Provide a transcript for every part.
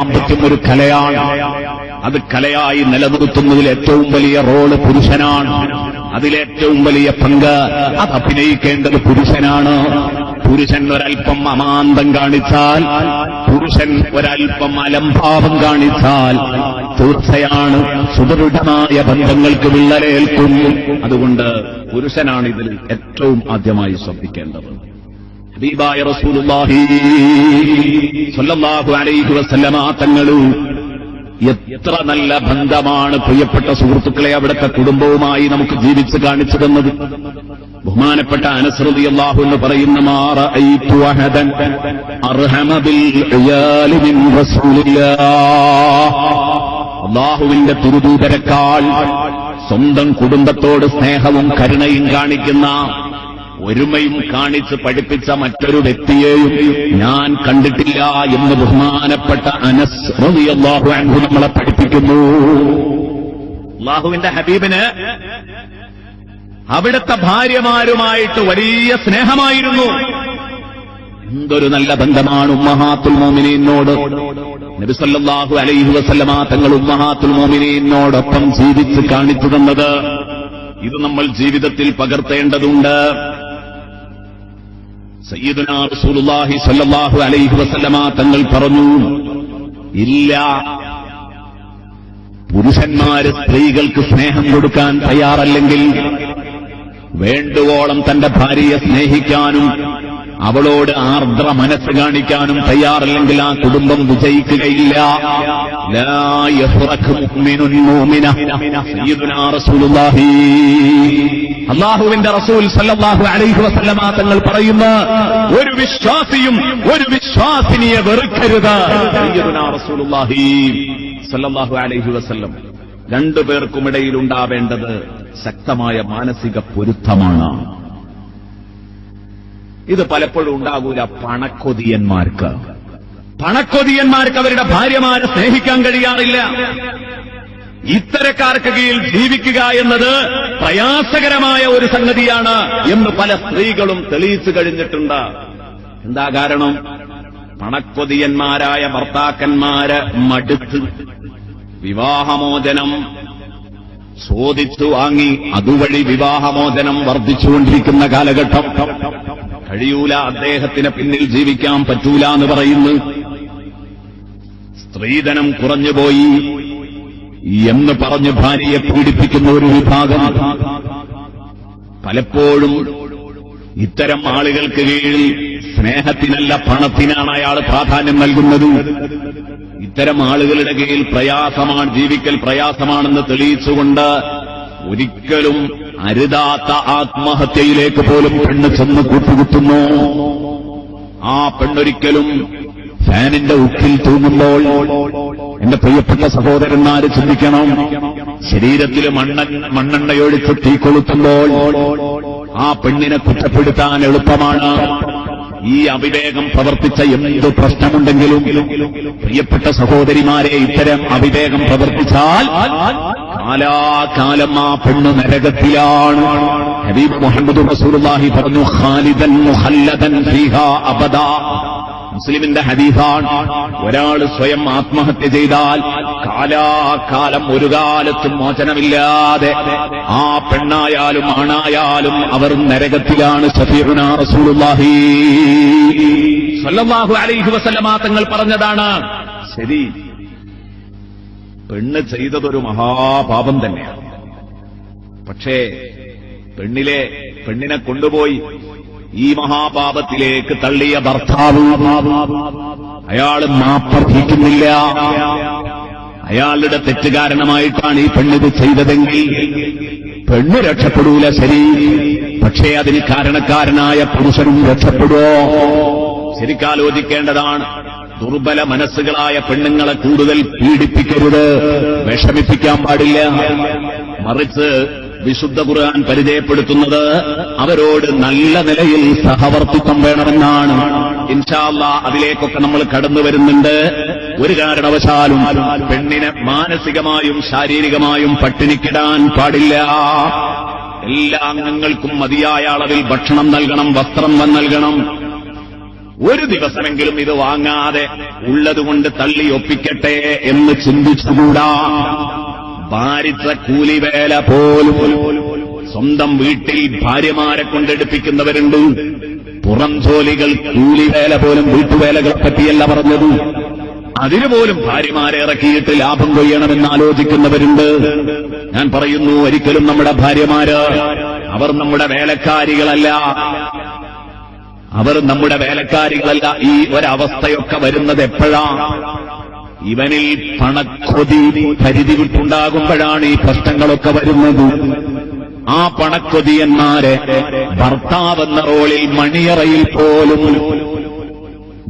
ദാമ്പത്യം ഒരു കലയാണ്. അത് കലയായി നിലനിർത്തുന്നതിൽ ഏറ്റവും വലിയ റോൾ പുരുഷനാണ്. അതിലേറ്റവും വലിയ പങ്ക് അത് അഭിനയിക്കേണ്ടത് പുരുഷനാണ്. പുരുഷൻ ഒരൽപ്പം അമാന്തം കാണിച്ചാൽ പുരുഷൻ ഒരൽപ്പം അലംഭാവം കാണിച്ചാൽ തീർച്ചയാണ് സുദൃഢമായ ബന്ധങ്ങൾക്ക് വിള്ളലേൽക്കും. അതുകൊണ്ട് പുരുഷനാണ് ഇതിൽ ഏറ്റവും ആദ്യമായി ശ്രദ്ധിക്കേണ്ടത്. ഹബീബായ റസൂലുള്ളാഹി സ്വല്ലല്ലാഹു അലൈഹി വസല്ലമ തങ്ങൾ എത്ര നല്ല ബന്ധമാണ് പ്രിയപ്പെട്ട സുഹൃത്തുക്കളെ അവിടുത്തെ കുടുംബവുമായി നമുക്ക് ജീവിച്ച് കാണിച്ചു തന്നത്. ബഹുമാനപ്പെട്ട അനസ്രതി അള്ളാഹു എന്ന് പറയുന്ന അള്ളാഹുവിന്റെ തുരുദൂതരെക്കാൾ സ്വന്തം കുടുംബത്തോട് സ്നേഹവും കരുണയും കാണിക്കുന്ന ഒരുമയും കാണിച്ച് പഠിപ്പിച്ച മറ്റൊരു വ്യക്തിയെയും ഞാൻ കണ്ടിട്ടില്ല എന്ന് ബഹുമാനപ്പെട്ട അനസ് റളിയല്ലാഹു അൻഹു നമ്മളെ പഠിപ്പിക്കുന്നു. അള്ളാഹുവിന്റെ ഹബീബിന് അവിടുത്തെ ഭാര്യമാരുമായിട്ട് വലിയ സ്നേഹമായിരുന്നു. എന്തൊരു നല്ല ബന്ധമാണ് ഉമ്മഹാത്തുൽ മോമിനീനോട്. നബിസല്ലാഹു അലൈഹി വസല്ലമ തങ്ങൾ ഉമ്മഹാത്തുൽ മോമിനീനോടൊപ്പം ജീവിച്ച് കാണിച്ചു തന്നത്. ഇത് നമ്മൾ ജീവിതത്തിൽ പകർത്തേണ്ടതുണ്ട്. റസൂലുള്ളാഹി അലൈഹി വസല്ലമ തങ്ങൾ പറഞ്ഞു ഇല്ല. പുരുഷന്മാര് സ്ത്രീകൾക്ക് സ്നേഹം കൊടുക്കാൻ തയ്യാറല്ലെങ്കിൽ വേണ്ടുവോളം തന്റെ ഭാര്യയെ സ്നേഹിക്കാനും അവളോട് ആർദ്ര മനസ്സ് കാണിക്കാനും തയ്യാറല്ലെങ്കിൽ ആ കുടുംബം വിജയിക്കുകയില്ല. ലാ അള്ളാഹുവിന്റെ റസൂൽ സല്ലാഹു അലൈഹി വസല്ലമ തങ്ങൾ പറയുന്ന ഒരു വിശ്വാസിയും ഒരു വിശ്വാസിനിയെ വെറുക്കരുത്. അലൈഹി വസല്ലം. രണ്ടു പേർക്കുമിടയിൽ ഉണ്ടാവേണ്ടത് ശക്തമായ മാനസിക പൊരുത്തമാണ്. ഇത് പലപ്പോഴും ഉണ്ടാകൂല പണക്കൊതിയന്മാർക്ക്. പണക്കൊതിയന്മാർക്ക് അവരുടെ ഭാര്യമാരെ സ്നേഹിക്കാൻ കഴിയാറില്ല. ഇത്തരക്കാർക്ക് കീഴിൽ ജീവിക്കുക എന്നത് പ്രയാസകരമായ ഒരു സംഗതിയാണ് എന്ന് പല സ്ത്രീകളും തെളിയിച്ചു കഴിഞ്ഞിട്ടുണ്ട്. എന്താ കാരണം? പണക്കൊതിയന്മാരായ ഭർത്താക്കന്മാര് മടുത്ത് വിവാഹമോചനം ചോദിച്ചു വാങ്ങി അതുവഴി വിവാഹമോചനം വർദ്ധിച്ചുകൊണ്ടിരിക്കുന്ന കാലഘട്ടം. കഴിയൂല അദ്ദേഹത്തിന് പിന്നിൽ ജീവിക്കാൻ പറ്റൂല എന്ന് പറയുന്നു. സ്ത്രീധനം കുറഞ്ഞുപോയി. എന്ന് പറഞ്ഞ് ഭാര്യയെ പീഡിപ്പിക്കുന്ന ഒരു വിഭാഗം. പലപ്പോഴും ഇത്തരം ആളുകൾക്ക് കീഴിൽ സ്നേഹത്തിനല്ല പണത്തിനാണ് അയാൾ പ്രാധാന്യം നൽകുന്നത്. ഇത്തരം ആളുകളുടെ കീഴിൽ പ്രയാസമാണ് ജീവിക്കൽ പ്രയാസമാണെന്ന് തെളിയിച്ചുകൊണ്ട് ഒരിക്കലും അരുതാത്ത ആത്മഹത്യയിലേക്ക് പോലും പെണ്ണ് ചെന്ന് കൂട്ടുകുത്തുന്നു. ആ പെണ്ണൊരിക്കലും ഫാനിന്റെ ഉക്കിൽ തൂങ്ങുമ്പോൾ എന്റെ പ്രിയപ്പെട്ട സഹോദരന്മാര് ചിന്തിക്കണം. ശരീരത്തിൽ മണ്ണ മണ്ണെണ്ണയൊഴിച്ച് തീ കൊളുത്തുമ്പോൾ ആ പെണ്ണിനെ കുറ്റപ്പെടുത്താൻ എളുപ്പമാണ്. ഈ അവിവേകം പ്രവർത്തിച്ച എന്ത് പ്രശ്നമുണ്ടെങ്കിലും പ്രിയപ്പെട്ട സഹോദരിമാരെ ഇത്തരം അവിവേകം പ്രവർത്തിച്ചാൽ കാലാകാലം ആ പെണ്ണ് നരകത്തിലാണ്. ഹബീബ് മുഹമ്മദ് റസൂലുള്ളാഹി പറഞ്ഞു ഖാലിദൻ മുഹല്ലദൻ ഫീഹ അബദാ. മുസ്ലിമിന്റെ ഹദീസാണ്. ഒരാൾ സ്വയം ആത്മഹത്യ ചെയ്താൽ കാലാകാലം ഒരു കാലത്തും മോചനമില്ലാതെ ആ പെണ്ണായാലും ആണായാലും അവർ നരകത്തിലാണ് ഷഫീറുന റസൂലുള്ളാഹി. അലൈഹി വസല്ലമ തങ്ങൾ പറഞ്ഞതാണ് ശരി പെണ്ണ് ചെയ്തതൊരു മഹാപാപം തന്നെയാണ്. പക്ഷേ പെണ്ണിലെ പെണ്ണിനെ കൊണ്ടുപോയി ഈ മഹാപാപത്തിലേക്ക് തള്ളിയ ഭർത്താവ് അയാൾ മാപ്പർഹിക്കുന്നില്ല അയാളുടെ തെറ്റ് കാരണമായിട്ടാണ് ഈ പെണ്ണിത് ചെയ്തതെങ്കിൽ പെണ്ണ് രക്ഷപ്പെടൂല ശരി. പക്ഷേ അതിന് കാരണക്കാരനായ പുരുഷനും രക്ഷപ്പെടുവോ? ശരിക്കാലോചിക്കേണ്ടതാണ്. ദുർബല മനസ്സുകളായ പെണ്ണുങ്ങളെ കൂടുതൽ പീഡിപ്പിക്കരുത്. വിഷമിപ്പിക്കാൻ പാടില്ല. മറിച്ച് വിശുദ്ധ ഖുർആൻ പരിചയപ്പെടുത്തുന്നത് അവരോട് നല്ല നിലയിൽ സഹവർത്തിത്വം വേണമെന്നാണ്. ഇൻഷാല്ല അതിലേക്കൊക്കെ നമ്മൾ കടന്നു വരുന്നുണ്ട്. ഒരു കാരണവശാലും പെണ്ണിനെ മാനസികമായും ശാരീരികമായും പട്ടിണിക്കിടാൻ പാടില്ല. എല്ലാ അംഗങ്ങൾക്കും മതിയായ അളവിൽ ഭക്ഷണം നൽകണം വസ്ത്രം നൽകണം. ഒരു ദിവസമെങ്കിലും ഇത് വാങ്ങാതെ ഉള്ളതുകൊണ്ട് തള്ളി ഒപ്പിക്കട്ടെ എന്ന് ചിന്തിച്ചുകൂടാ. ഭാരിച്ച കൂലിവേല പോലും സ്വന്തം വീട്ടിൽ ഭാര്യമാരെ കൊണ്ടെടുപ്പിക്കുന്നവരുണ്ട്. പുറം ജോലികൾ കൂലിവേല പോലും വീട്ടുവേലകളെ പറ്റിയല്ല പറഞ്ഞത്. അതിനുപോലും ഭാര്യമാരെ ഇറക്കിയിട്ട് ലാഭം കൊയ്യണമെന്ന് ആലോചിക്കുന്നവരുണ്ട്. ഞാൻ പറയുന്നു ഒരിക്കലും നമ്മുടെ ഭാര്യമാര് അവർ നമ്മുടെ വേലക്കാരികളല്ല. അവർ നമ്മുടെ വേലക്കാരികളല്ല. ഈ ഒരവസ്ഥയൊക്കെ വരുന്നത് എപ്പോഴാ? ഇവനിൽ പണക്കൊതി പരിധി വിട്ടുണ്ടാകുമ്പോഴാണ് ഈ പ്രശ്നങ്ങളൊക്കെ വരുന്നത്. ആ പണക്കൊതിയന്മാരെ ഭർത്താവെന്ന റോളിൽ മണിയറയിൽ പോലും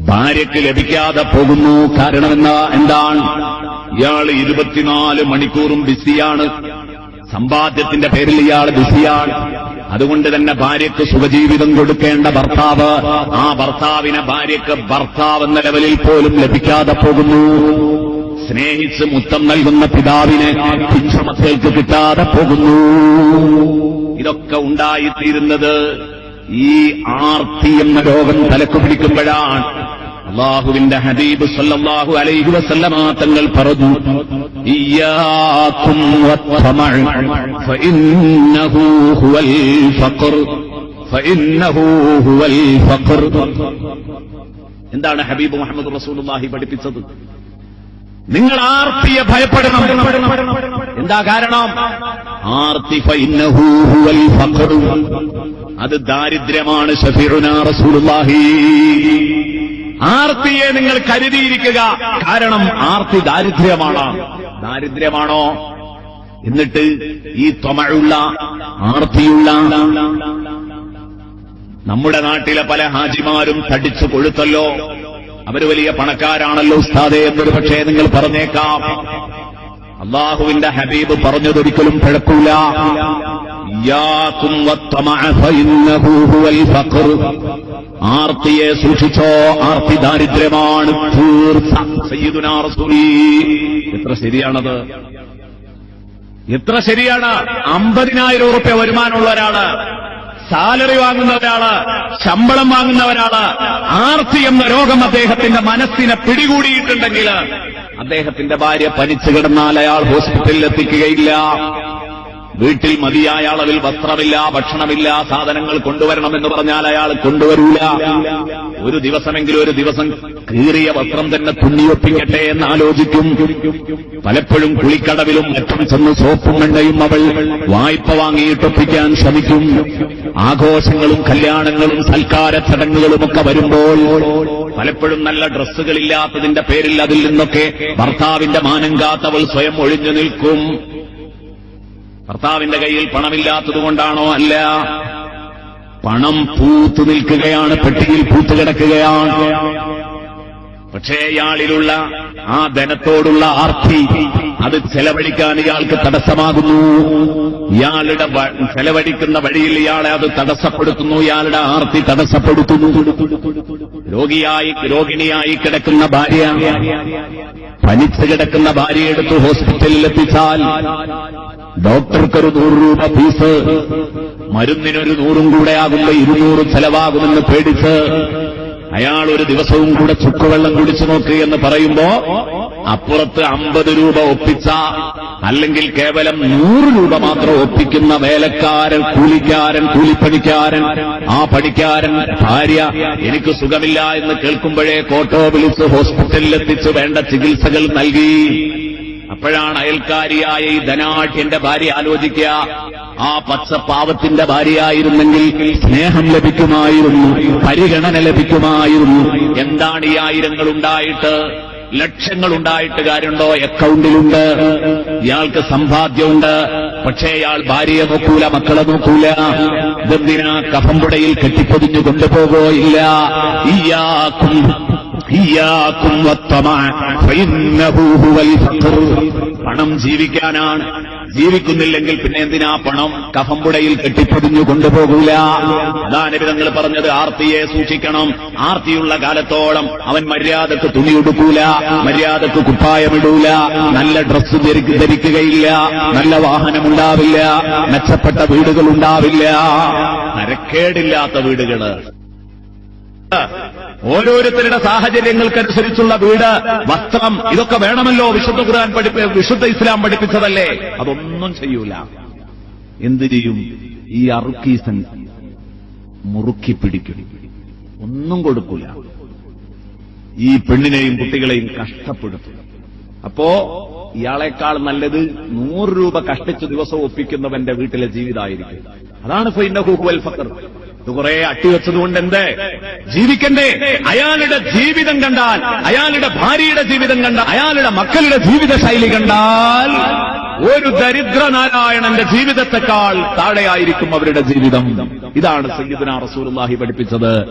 ഭാര്യയ്ക്ക് ലഭിക്കാതെ പോകുന്നു. കാരണം എന്താ എന്താണ്? ഇയാൾ ഇരുപത്തിനാല് മണിക്കൂറും ബിസിയാണ്. സമ്പാദ്യത്തിന്റെ പേരിൽ ഇയാൾ ബിസിയാണ്. അതുകൊണ്ട് തന്നെ ഭാര്യയ്ക്ക് സുഖജീവിതം കൊടുക്കേണ്ട ഭർത്താവ് ആ ഭർത്താവിനെ ഭാര്യയ്ക്ക് ഭർത്താവ് എന്ന ലെവലിൽ പോലും ലഭിക്കാതെ പോകുന്നു. സ്നേഹിച്ച് മുത്തം നൽകുന്ന പിതാവിനെ പിഞ്ചമക്കൾക്ക് കിട്ടാതെ പോകുന്നു. ഇതൊക്കെ ഉണ്ടായിത്തീരുന്നത് ഈ ആർത്തി എന്ന രോഗം തലക്കു പിടിക്കുമ്പോഴാണ് അള്ളാഹുവിന്റെ ഹബീബ് സല്ലല്ലാഹു അലൈഹി വസല്ലമ തങ്ങൾ പറഞ്ഞു ഹുവൽ ഫഖർ ഫഖർ. എന്താണ് ഹബീബ് മുഹമ്മദ് റസൂലുള്ളാഹി പഠിപ്പിച്ചത്? നിങ്ങൾ ആർത്തിയെ ഭയപ്പെടണം. എന്താ കാരണം? ആർത്തി ഫഖർ അത് ദാരിദ്ര്യമാണ് ഷഫീറുനാ റസൂലുള്ളാഹി. ആർത്തിയെ നിങ്ങൾ കരുതിയിരിക്കുക. കാരണം ആർത്തി ദാരിദ്ര്യമാണ്. ദാരിദ്ര്യമാണോ? എന്നിട്ട് ഈ തൊമഴുള്ള ആർത്തിയുള്ള നമ്മുടെ നാട്ടിലെ പല ഹാജിമാരും തടിച്ചു കൊഴുത്തല്ലോ. അവർ വലിയ പണക്കാരാണല്ലോ ഉസ്താദെ എന്നൊരു പക്ഷേ നിങ്ങൾ പറഞ്ഞേക്കാം. അള്ളാഹുവിന്റെ ഹബീബ് പറഞ്ഞതൊരിക്കലും പിഴക്കൂല ആർത്തിയെ സൂക്ഷിച്ചോ ആർത്തി ദാരിദ്ര്യമാണ് എത്ര ശരിയാണത്? എത്ര ശരിയാണ്? അമ്പതിനായിരം ഉറുപ്പ്യ വരുമാനമുള്ള ഒരാൾ സാലറി വാങ്ങുന്ന ഒരാൾ ശമ്പളം വാങ്ങുന്ന ഒരാൾ ആർത്തി എന്ന രോഗം അദ്ദേഹത്തിന്റെ മനസ്സിനെ പിടികൂടിയിട്ടുണ്ടെങ്കിൽ അദ്ദേഹത്തിന്റെ ഭാര്യ പനിച്ചു കിടന്നാൽ അയാൾ ഹോസ്പിറ്റലിൽ എത്തിക്കുകയില്ല. വീട്ടിൽ മതിയായ അളവിൽ വസ്ത്രമില്ല ഭക്ഷണമില്ല സാധനങ്ങൾ കൊണ്ടുവരണമെന്ന് പറഞ്ഞാൽ അയാൾ കൊണ്ടുവരില്ല ഒരു ദിവസമെങ്കിലും ഒരു ദിവസം കീറിയ വസ്ത്രം തന്നെ തുന്നിയൊപ്പിക്കട്ടെ എന്ന് ആലോചിക്കും. പലപ്പോഴും കുളിക്കടവിലും മറ്റും ചെന്ന് സോപ്പും എണ്ണയും അവൾ വായ്പ വാങ്ങിയിട്ടൊപ്പിക്കാൻ ശ്രമിക്കും. ആഘോഷങ്ങളും കല്യാണങ്ങളും സൽക്കാര ചടങ്ങുകളുമൊക്കെ വരുമ്പോൾ പലപ്പോഴും നല്ല ഡ്രസ്സുകളില്ലാത്തതിന്റെ പേരിൽ അതിൽ നിന്നൊക്കെ ഭർത്താവിന്റെ മാനം കാത്തവൾ സ്വയം ഒഴിഞ്ഞു നിൽക്കും. ഭർത്താവിന്റെ കയ്യിൽ പണമില്ലാത്തതുകൊണ്ടാണോ അല്ല? പണം പൂത്തു നിൽക്കുകയാണ് പെട്ടിയിൽ പൂത്തു കിടക്കുകയാണ്. പക്ഷേ ഇയാളിലുള്ള ആ ധനത്തോടുള്ള ആർത്തി അത് ചെലവഴിക്കാൻ ഇയാൾക്ക് തടസ്സമാകുന്നു. ഇയാളുടെ ചെലവഴിക്കുന്ന വഴിയിൽ ഇയാളെ അത് തടസ്സപ്പെടുത്തുന്നു ഇയാളുടെ ആർത്തി തടസ്സപ്പെടുത്തുന്നു. രോഗിയായി രോഗിണിയായി കിടക്കുന്ന ഭാര്യ പനിച്ചു കിടക്കുന്ന ഭാര്യയെടുത്ത് ഹോസ്പിറ്റലിൽ എത്തിച്ചാൽ ഡോക്ടർക്കൊരു നൂറ് രൂപ ഫീസ് മരുന്നിനൊരു നൂറും കൂടെ ആകുമ്പോ ഇരുന്നൂറ് ചെലവാകുമെന്ന് പേടിച്ച് അയാൾ ഒരു ദിവസവും കൂടെ ചുക്കുവെള്ളം കുടിച്ചു നോക്ക് എന്ന് പറയുമ്പോ അപ്പുറത്ത് അമ്പത് രൂപ ഒപ്പിച്ച അല്ലെങ്കിൽ കേവലം നൂറ് രൂപ മാത്രം ഒപ്പിക്കുന്ന വേലക്കാരൻ കൂലിക്കാരൻ കൂലിപ്പണിക്കാരൻ ആ പണിക്കാരൻ ഭാര്യ എനിക്ക് സുഖമില്ല എന്ന് കേൾക്കുമ്പോഴേ കോട്ടോ വിളിച്ച് ഹോസ്പിറ്റലിലെത്തിച്ച് വേണ്ട ചികിത്സകൾ നൽകി. അപ്പോഴാണ് അയൽക്കാരിയായ ഈ ധനാഠ്യന്റെ ഭാര്യ ആലോചിക്കുക. ആ പച്ച പാവത്തിന്റെ ഭാര്യയായിരുന്നെങ്കിൽ സ്നേഹം ലഭിക്കുമായിരുന്നു പരിഗണന ലഭിക്കുമായിരുന്നു. എന്താണ് ഈ ആയിരങ്ങൾ ഉണ്ടായിട്ട് ലക്ഷങ്ങൾ ഉണ്ടായിട്ട് കാര്യമുണ്ടോ? അക്കൗണ്ടിലുണ്ട്. ഇയാൾക്ക് സമ്പാദ്യമുണ്ട്. പക്ഷേ ഇയാൾ ഭാര്യയെ നോക്കൂല മക്കളെ നോക്കൂല. ഇതെന്തിനാ കഫമ്പുടയിൽ കെട്ടിപ്പൊതിഞ്ഞു കൊണ്ടുപോകോ ഇല്ല ഇയാക്കും പണം ജീവിക്കാനാണ്. ജീവിക്കുന്നില്ലെങ്കിൽ പിന്നെ എന്തിനാ പണം? കഫമ്പുടയിൽ കെട്ടിപ്പൊതിഞ്ഞു കൊണ്ടുപോകൂല. അതാണ് തങ്ങൾ പറഞ്ഞത് ആർത്തിയെ സൂക്ഷിക്കണം. ആർത്തിയുള്ള കാലത്തോളം അവൻ മര്യാദയ്ക്ക് തുണി ഉടുക്കൂല മര്യാദയ്ക്ക് കുപ്പായമിടൂല നല്ല ഡ്രസ്സ് ധരിക്ക- ധരിക്കുകയില്ല നല്ല വാഹനമുണ്ടാവില്ല മെച്ചപ്പെട്ട വീടുകൾ ഉണ്ടാവില്ല നരക്കേടില്ലാത്ത വീടുകൾ. ഓരോരുത്തരുടെ സാഹചര്യങ്ങൾക്കനുസരിച്ചുള്ള വീട് വസ്ത്രം ഇതൊക്കെ വേണമല്ലോ വിശുദ്ധ ഖുർആൻ പഠിപ്പി വിശുദ്ധ ഇസ്ലാം പഠിപ്പിച്ചതല്ലേ? അതൊന്നും ചെയ്യൂല. എന്ത് ചെയ്യും? ഈ അറുക്കീസൻ മുറുക്കി പിടിക്കും. ഒന്നും കൊടുക്കൂല. ഈ പെണ്ണിനെയും കുട്ടികളെയും കഷ്ടപ്പെടുത്തും. അപ്പോ ഇയാളെക്കാൾ നല്ലത് നൂറ് രൂപ കഷ്ടിച്ചു ദിവസം ഒപ്പിക്കുന്നവന്റെ വീട്ടിലെ ജീവിതമായിരിക്കും. അതാണ് ഫൈനഹുവൽ ഫക്കർ കുറെ അട്ടിവെച്ചതുകൊണ്ട് എന്ത് ജീവിക്കണ്ടേ. അയാളുടെ ജീവിതം കണ്ടാൽ അയാളുടെ ഭാര്യയുടെ ജീവിതം കണ്ടാൽ അയാളുടെ മക്കളുടെ ജീവിത ശൈലി കണ്ടാൽ ഒരു ദരിദ്ര ദരിദ്രനാരായണന്റെ ജീവിതത്തെക്കാൾ താഴെയായിരിക്കും അവരുടെ ജീവിതം. ഇതാണ് സയ്യിദന റസൂലുള്ളാഹി പഠിപ്പിച്ചത്.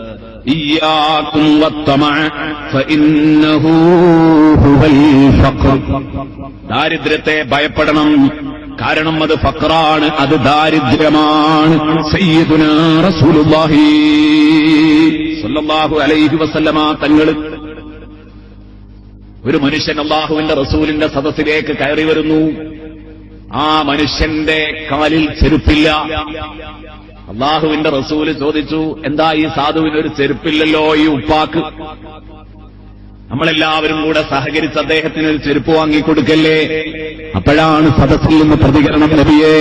ദാരിദ്ര്യത്തെ ഭയപ്പെടണം. കാരണം അത് ഫക്രാണ് അത് ദാരിദ്ര്യമാണ്. സല്ലല്ലാഹു അലൈഹി വസല്ലമ തങ്ങൾ ഒരു മനുഷ്യൻ അള്ളാഹുവിന്റെ റസൂലിന്റെ സദസ്സിലേക്ക് കയറി വരുന്നു. ആ മനുഷ്യന്റെ കാലിൽ ചെരുപ്പില്ല. അള്ളാഹുവിന്റെ റസൂൽ ചോദിച്ചു എന്താ ഈ സാധുവിന് ഒരു ചെരുപ്പില്ലല്ലോ ഈ ഉപ്പാക്ക്? നമ്മളെല്ലാവരും കൂടെ സഹകരിച്ച് അദ്ദേഹത്തിന് ഒരു ചെരുപ്പ് വാങ്ങിക്കൊടുക്കല്ലേ അപ്പോഴാണ് സദസ്സിൽ നിന്ന് പ്രതികരണം നബിയേ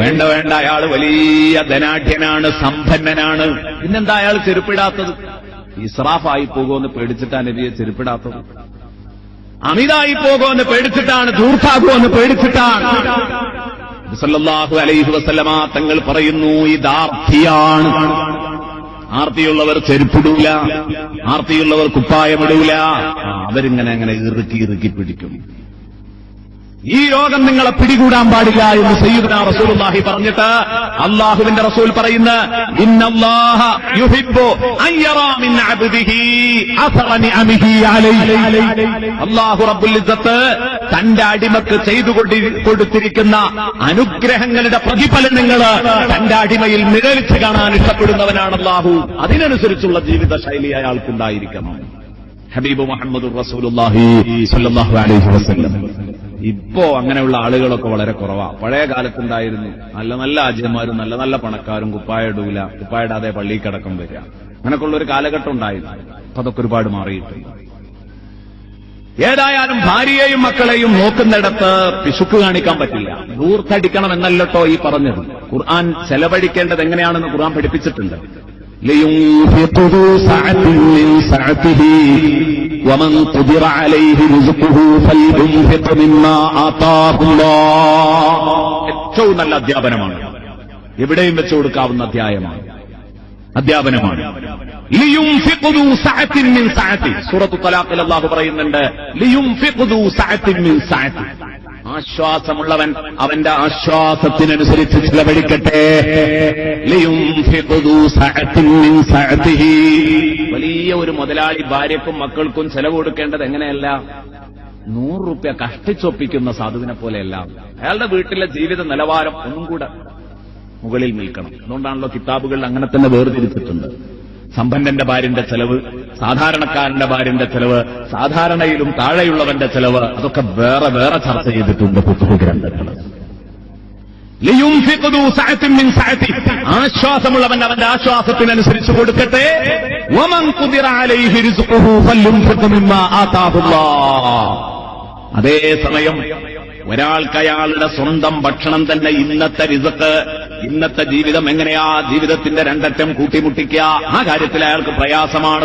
വേണ്ട വേണ്ട അയാൾ വലിയ ധനാഢ്യനാണ് സമ്പന്നനാണ്. പിന്നെന്താ അയാൾ ചെരുപ്പിടാത്തത്? ഇസ്രാഫായി പോകുമെന്ന് പേടിച്ചിട്ടാ നബിയെ ചെരുപ്പിടാത്തത്. അമിതായി പോകുമെന്ന് പേടിച്ചിട്ടാണ് ധൂർത്താകുമെന്ന് പേടിച്ചിട്ടാണ്. സല്ലല്ലാഹു അലൈഹി വസല്ലമ തങ്ങൾ പറയുന്നു ഇതാർത്തിയാണ് ആർത്തിയുള്ളവർ ചെരുപ്പിടൂല ആർത്തിയുള്ളവർ കുപ്പായമിടൂല. അവരിങ്ങനെ അങ്ങനെ ഇറുക്കി ഇറുക്കി പിടിക്കും. ഈ രോഗം നിങ്ങളെ പിടികൂടാൻ പാടില്ല എന്ന് സയ്യിദ്ന റസൂലുള്ളാഹി പറഞ്ഞിട്ട് അള്ളാഹുവിന്റെ റസൂൽ പറയുന്ന ഇന്നല്ലാഹ യുഹിബ്ബു അല്ലാഹു റബ്ബുൽ തന്റെ അടിമക്ക് ചെയ്തു കൊടുത്തിരിക്കുന്ന അനുഗ്രഹങ്ങളുടെ പ്രതിഫലനങ്ങൾ തന്റെ അടിമയിൽ നിഴലിച്ച് കാണാൻ ഇഷ്ടപ്പെടുന്നവനാണ് അള്ളാഹു അതിനനുസരിച്ചുള്ള ജീവിത ശൈലി അയാൾക്കുണ്ടായിരിക്കണം. ഹബീബ് മുഹമ്മദ് റസൂലുള്ളാഹി സ്വല്ലല്ലാഹു അലൈഹി വസല്ലം. ഇപ്പോ അങ്ങനെയുള്ള ആളുകളൊക്കെ വളരെ കുറവാ. പഴയ കാലത്തുണ്ടായിരുന്നു. നല്ല നല്ല ആജ്യന്മാരും നല്ല നല്ല പണക്കാരും കുപ്പായ ഇടൂല. കുപ്പായ ഇടാതെ പള്ളിയിൽ കിടക്കം വരിക. അങ്ങനെയൊക്കെയുള്ള ഒരു കാലഘട്ടം ഉണ്ടായിരുന്നു. അപ്പൊ അതൊക്കെ ഒരുപാട് മാറിയിട്ടുണ്ട്. ഏതായാലും ഭാര്യയെയും മക്കളെയും നോക്കുന്നിടത്ത് പിശുക്ക് കാണിക്കാൻ പറ്റില്ല. ദൂർത്തടിക്കണം എന്നല്ലോ ഈ പറഞ്ഞത്. ഖുർആൻ ചെലവഴിക്കേണ്ടത് എങ്ങനെയാണെന്ന് ഖുർആൻ പഠിപ്പിച്ചിട്ടുണ്ട്. لينفق ذو سعة من سعته ومن قدر عليه رزقه فلينفق مما آتاه الله ഏറ്റവും നല്ല അധ്യാപനമാണ് എവിടെയും വെച്ചു കൊടുക്കാവുന്ന അധ്യായമാണ് അധ്യാപനമാണ് ലിയുംഫിഖ് ദു സഅത്തിൻ മിൻ സഅതി സൂറത്തു തലാഖിൽ അല്ലാഹു പറയുന്നുണ്ട് ആശ്വാസമുള്ളവൻ അവന്റെ ആശ്വാസത്തിനനുസരിച്ച് ചിലവഴിക്കട്ടെ. വലിയ ഒരു മുതലാളി ഭാര്യക്കും മക്കൾക്കും ചെലവ് കൊടുക്കേണ്ടത് എങ്ങനെയല്ല? നൂറ് റുപ്യ കഷ്ടിച്ചൊപ്പിക്കുന്ന സാധുവിനെ പോലെയല്ല. അയാളുടെ വീട്ടിലെ ജീവിത നിലവാരം ഒന്നും കൂടെ മുകളിൽ നിൽക്കണം. അതുകൊണ്ടാണല്ലോ കിതാബുകളിൽ അങ്ങനെ തന്നെ വേർതിരിച്ചിട്ടുണ്ട്. സമ്പന്നന്റെ ഭാര്യന്റെ ചെലവ് സാധാരണക്കാരന്റെ ഭാര്യന്റെ ചെലവ് സാധാരണയിലും താഴെയുള്ളവന്റെ ചെലവ് അതൊക്കെ വേറെ വേറെ ചർച്ച ചെയ്തിട്ടുണ്ട് പുസ്തക ഗ്രന്ഥങ്ങൾ. ആശ്വാസമുള്ളവൻ അവന്റെ ആശ്വാസത്തിനനുസരിച്ച് കൊടുക്കട്ടെ. അതേസമയം ഒരാൾക്ക് അയാളുടെ സ്വന്തം ഭക്ഷണം തന്നെ ഇന്നത്തെ റിസക്ക് ഇന്നത്തെ ജീവിതം എങ്ങനെയാ? ജീവിതത്തിന്റെ രണ്ടറ്റം കൂട്ടിമുട്ടിക്കുക. ആ കാര്യത്തിൽ അയാൾക്ക് പ്രയാസമാണ്.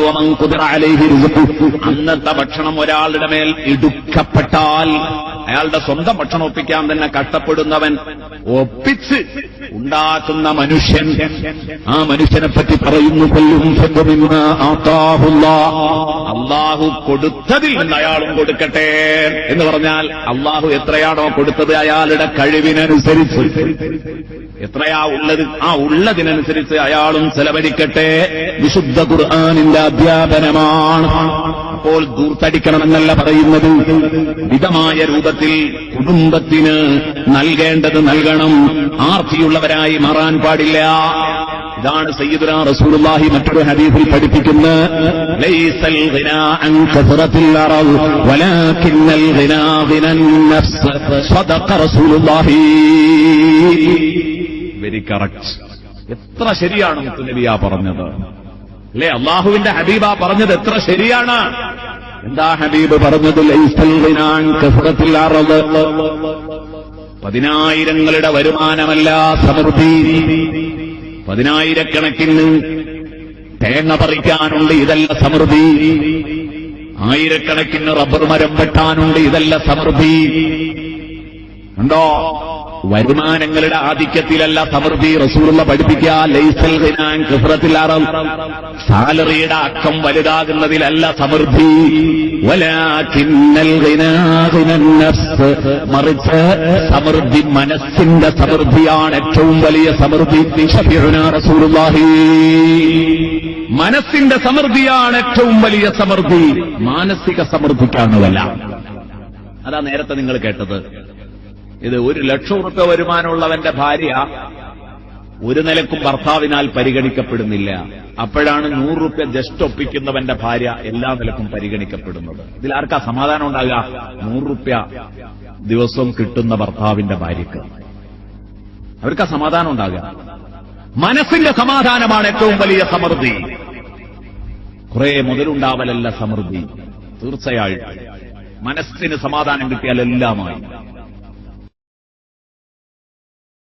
അന്നത്തെ ഭക്ഷണം ഒരാളുടെ മേൽ ഇടുക്കപ്പെട്ടാൽ അയാളുടെ സ്വന്തം ഭക്ഷണം ഒപ്പിക്കാൻ തന്നെ കഷ്ടപ്പെടുന്നവൻ ഒപ്പിച്ച് ഉണ്ടാക്കുന്ന മനുഷ്യൻ ആ മനുഷ്യനെ പറ്റി പറയുന്നു കൊല്ലും. അള്ളാഹു കൊടുത്തതിൽ നിന്ന് അയാളും കൊടുക്കട്ടെ എന്ന് പറഞ്ഞാൽ അള്ളാഹു എത്രയാണോ കൊടുത്തത് അയാളുടെ കഴിവിനനുസരിച്ച്. എത്രയാ ഉള്ളത്? ആ ഉള്ളതിനനുസരിച്ച് അയാളും ചെലവഴിക്കട്ടെ. വിശുദ്ധ ഖുർആാനിന്റെ അധ്യാപനമാണ്. അപ്പോൾ ദൂർത്തടിക്കണമെന്നല്ല പറയുന്നത്. വിധമായ രൂപത്തിൽ കുടുംബത്തിന് നൽകേണ്ടത് നൽകണം. ആർത്തിയുള്ളവരായി മാറാൻ പാടില്ല. ഇതാണ് സയ്യിദുന റസൂലുള്ളാഹി മറ്റൊരു ഹദീസിൽ പഠിപ്പിക്കുന്ന ലൈസൽ ഗിനാ അൻ കസറത്തിൽ ഗിനാ നഫ്സ് റസൂലുള്ളാഹി. വെരി കറക്റ്റ് എത്ര ശരിയാണ് മുത്തുനബിയ പറഞ്ഞത്. അല്ലെ? അള്ളാഹുവിന്റെ ഹബീബ പറഞ്ഞത് എത്ര ശരിയാണ്. എന്താ ഹബീബ് പറഞ്ഞത്. പതിനായിരങ്ങളുടെ വരുമാനമല്ല സമൃദ്ധി. പതിനായിരക്കണക്കിന് തേങ്ങ പറിക്കാനുണ്ട് ഇതല്ല സമൃദ്ധി. ആയിരക്കണക്കിന് റബ്ബർ മരം വെട്ടാനുണ്ട് ഇതല്ല സമൃദ്ധി. ഉണ്ടോ? വരുമാനങ്ങളുടെ ആധിക്യത്തിലല്ല സമൃദ്ധി റസൂറുള്ള പഠിപ്പിക്കുക. ലൈസൽ സാലറിയുടെ അക്കം വലുതാകുന്നതിലല്ല സമൃദ്ധി. മറിച്ച് സമൃദ്ധി മനസ്സിന്റെ സമൃദ്ധിയാണ് ഏറ്റവും വലിയ സമൃദ്ധി. റസൂറുള്ളാഹി മനസ്സിന്റെ സമൃദ്ധിയാണ് ഏറ്റവും വലിയ സമൃദ്ധി. മാനസിക സമൃദ്ധിക്കാണുമല്ല അതാ നേരത്തെ നിങ്ങൾ കേട്ടത്. ഇത് ഒരു ലക്ഷം ഉറുപ്പ വരുമാനമുള്ളവന്റെ ഭാര്യ ഒരു നിലക്കും ഭർത്താവിനാൽ പരിഗണിക്കപ്പെടുന്നില്ല. അപ്പോഴാണ് നൂറ് റുപ്യ ജസ്റ്റ് ഒപ്പിക്കുന്നവന്റെ ഭാര്യ എല്ലാ നിലക്കും പരിഗണിക്കപ്പെടുന്നത്. ഇതിൽ ആർക്കാ സമാധാനം ഉണ്ടാകുക? നൂറ് റുപ്യ ദിവസം കിട്ടുന്ന ഭർത്താവിന്റെ ഭാര്യക്ക്. അവർക്കാ സമാധാനം ഉണ്ടാകുക. മനസ്സിന്റെ സമാധാനമാണ് ഏറ്റവും വലിയ സമൃദ്ധി. കുറെ മുതലുണ്ടാവലല്ല സമൃദ്ധി. തീർച്ചയായിട്ടും മനസ്സിന് സമാധാനം കിട്ടിയാൽ എല്ലാമായി.